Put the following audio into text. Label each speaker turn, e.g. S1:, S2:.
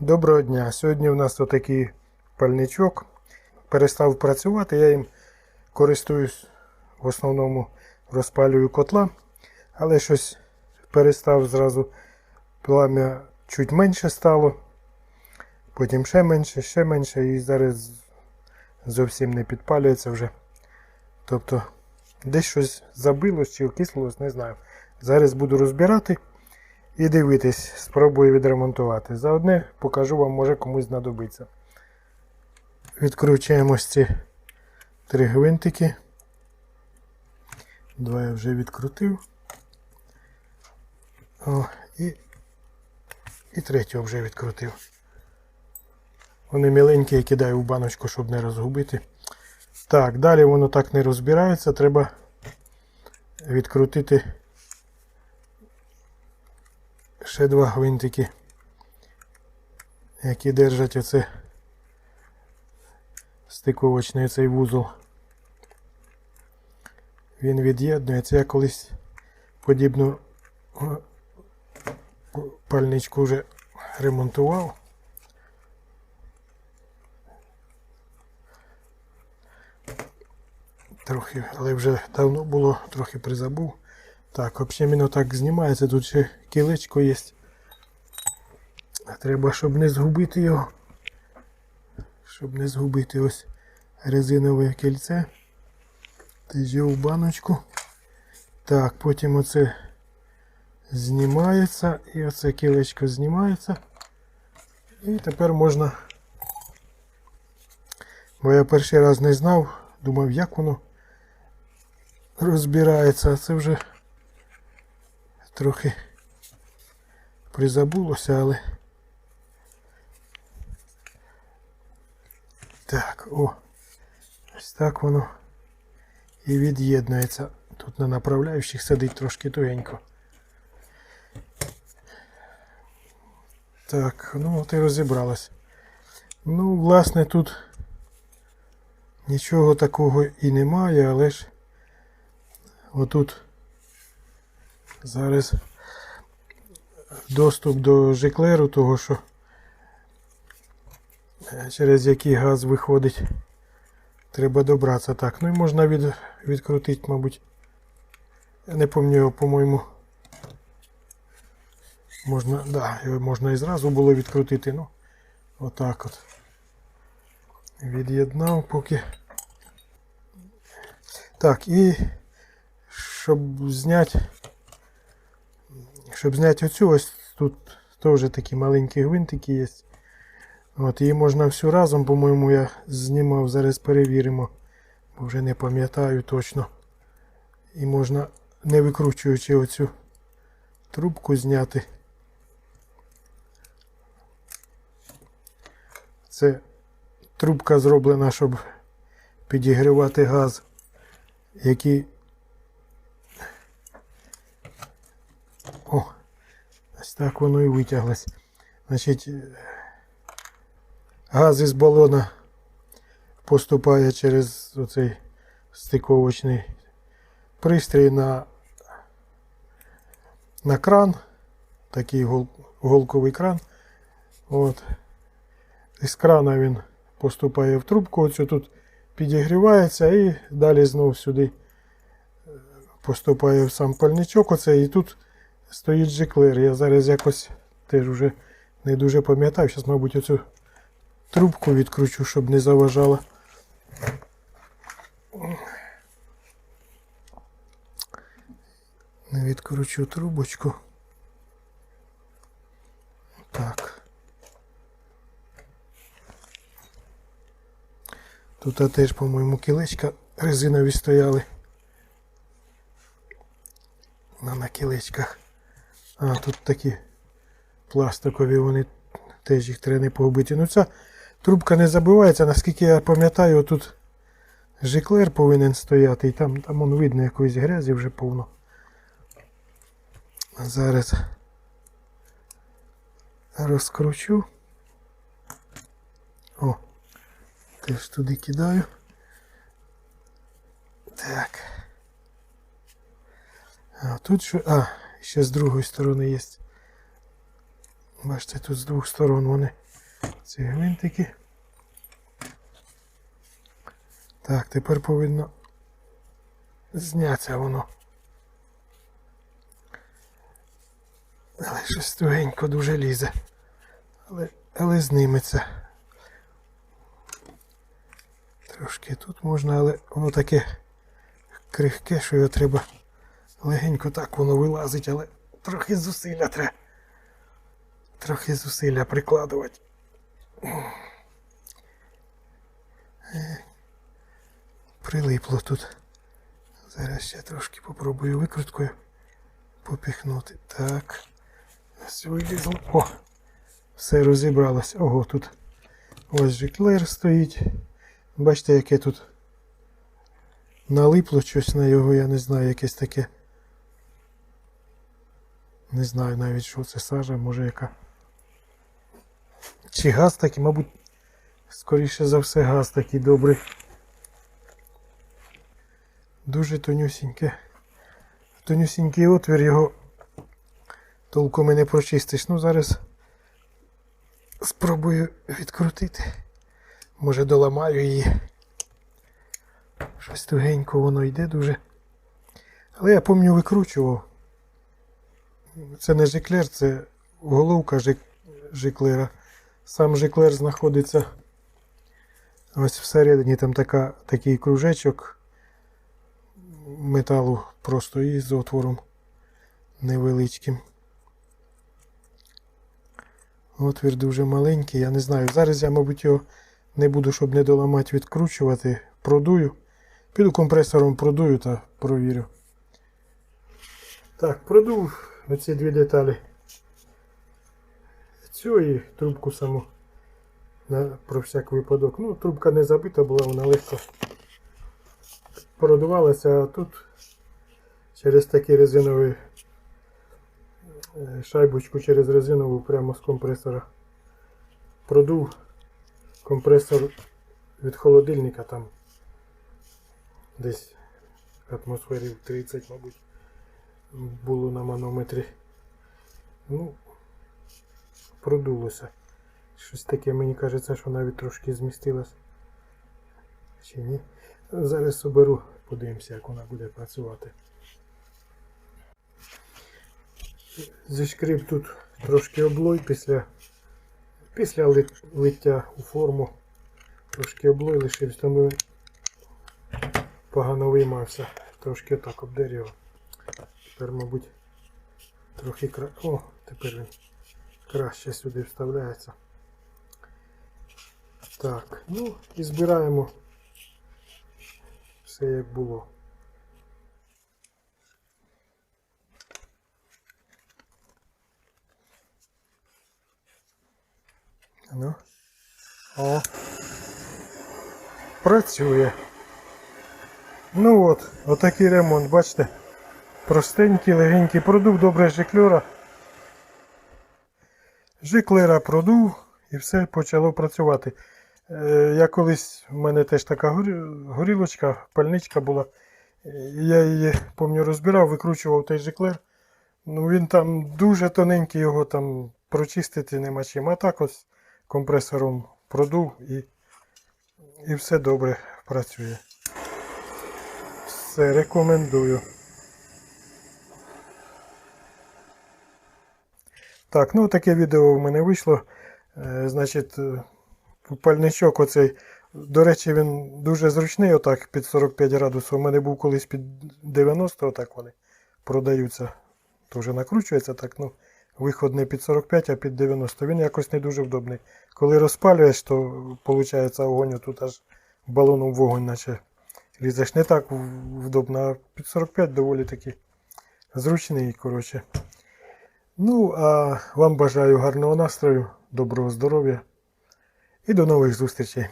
S1: Доброго дня. Сьогодні у нас отакий пальничок. Перестав працювати, я їм користуюсь в основному розпалюю котла, але щось перестав зразу плам'я чуть менше стало. Потім ще менше, ще менше і зараз зовсім не підпалюється вже. Тобто десь щось забилось чи окислилось, не знаю. Зараз буду розбирати і дивитись, спробую відремонтувати. Заодне покажу вам, може комусь знадобиться. Відкручуємо ці три гвинтики. Два я вже відкрутив. О, і, і третього вже відкрутив. Вони міленькі, я кидаю в баночку, щоб не розгубити. Так, далі воно так не розбирається, треба відкрутити ще два гвинтики, які держать оце стиковочний цей вузол. Він від'єднується. Я колись подібну пальничку вже ремонтував. Трохи, але вже давно було, трохи призабув. Так, взагалі воно так знімається, тут ще кілечко є. Треба, щоб не згубити його. Щоб не згубити ось резинове кільце. Теж в баночку. Так, потім оце знімається і оце кілечко знімається. І тепер можна. Бо я перший раз не знав, думав, як воно розбирається, а це вже трохи призабулося, але. Так, о, ось так воно і від'єднується. Тут на направляючих сидить трошки тугенько. Так, ну от і розібралась. Ну, власне, тут нічого такого і немає, але ж отут зараз доступ до жиклеру, того що е, через який газ виходить. Треба добратися. Так, ну і можна від, відкрутити, мабуть. Я не пам'ятаю, по-моєму. Можна, да, його можна і зразу було відкрутити, ну, отак от. Від'єднав поки. Так, і щоб зняти, щоб зняти оцю, ось тут теж такі маленькі гвинтики є. От, її можна всю разом, по-моєму, я знімав, зараз перевіримо, бо вже не пам'ятаю точно. І можна, не викручуючи оцю трубку, зняти. Це трубка зроблена, щоб підігрівати газ, який. Ось так воно і витяглось. Значить, газ із балона поступає через оцей стиковочний пристрій на, на кран, такий гол, голковий кран. От. Із крана він поступає в трубку, оцю тут підігрівається і далі знов сюди поступає в сам пальничок. Оце, і тут стоїть жиклер. Я зараз якось теж вже не дуже пам'ятаю. Зараз, мабуть, оцю трубку відкручу, щоб не заважала. Не відкручу трубочку. Так. Тут теж, по-моєму, кілечка резинові стояли. На, на кілечках. А, тут такі пластикові, вони теж їх треба не погубити. Ну ця трубка не забивається, наскільки я пам'ятаю, тут жиклер повинен стояти і там, там он видно якоїсь грязі вже повно. Зараз розкручу. О, теж туди кидаю. Так. А тут що. А, ще з другої сторони є. Бачите, тут з двох сторон вони. Ці гвинтики. Так, тепер повинно знятися воно. Але щось тугенько дуже лізе. Але, але зніметься. Трошки тут можна, але воно таке крихке, що його треба легенько так воно вилазить, але трохи зусилля треба. Трохи зусилля прикладувати. Е, Прилипло тут. Зараз ще трошки попробую викруткою попіхнути. Так. Ось вилізло. О! Все розібралось. Ого, тут ось жиклер стоїть. Бачите, яке тут налипло щось на його, я не знаю, якесь таке. Не знаю навіть, що це сажа, може яка. Чи газ такий, мабуть, скоріше за все газ такий добрий. Дуже тонюсіньке. Тонюсінький отвір його толком і не прочистиш. Ну зараз спробую відкрутити. Може доламаю її. Щось тугенько воно йде дуже. Але я пам'ятаю викручував. Це не жиклер, це головка жик... жиклера. Сам жиклер знаходиться ось всередині там така, такий кружечок металу просто і з отвором невеличким. Отвір дуже маленький, я не знаю. Зараз я, мабуть, його не буду, щоб не доламати, відкручувати. Продую. Піду компресором продую та провірю. Так, продув оці дві деталі. Цю і трубку саму. На, про всяк випадок. Ну, трубка не забита була, вона легко продувалася, а тут через такий резиновий е, шайбочку через резинову прямо з компресора продув компресор від холодильника там десь атмосферів 30, мабуть, було на манометрі. Ну, продулося. Щось таке, мені кажеться, що навіть трошки змістилось. Чи ні? Зараз оберу, подивимося, як вона буде працювати. Зішкріб тут трошки облой після, після ли- лиття у форму. Трошки облой лишився, тому погано виймався. Трошки отак обдер його. Тепер, мабуть, трохи кра... О, тепер він краще сюди вставляється. Так, ну і збираємо все як було. Ну. О. Працює. Ну от, отакий ремонт, бачите? Простенький, легенький продув, добре жиклера. Жиклера продув і все почало працювати. Е, Я колись, в мене теж така горілочка, пальничка була. Е, Я її, пам'ятаю, розбирав, викручував той жиклер. Ну він там дуже тоненький, його там прочистити нема чим. А так ось компресором продув і, і все добре працює. Все, рекомендую. Так, ну таке відео в мене вийшло. Е, значить, е, пальничок оцей. До речі, він дуже зручний, отак під 45 градусів. У мене був колись під 90, отак вони продаються. Тоже накручується так, ну, виход не під 45, а під 90. Він якось не дуже вдобний. Коли розпалюєш, то виходить огонь тут аж балоном вогонь, наче лізеш. Не так вдобно, а під 45 доволі таки зручний, коротше. Ну, а вам бажаю гарного настрою, доброго здоров'я і до нових зустрічей.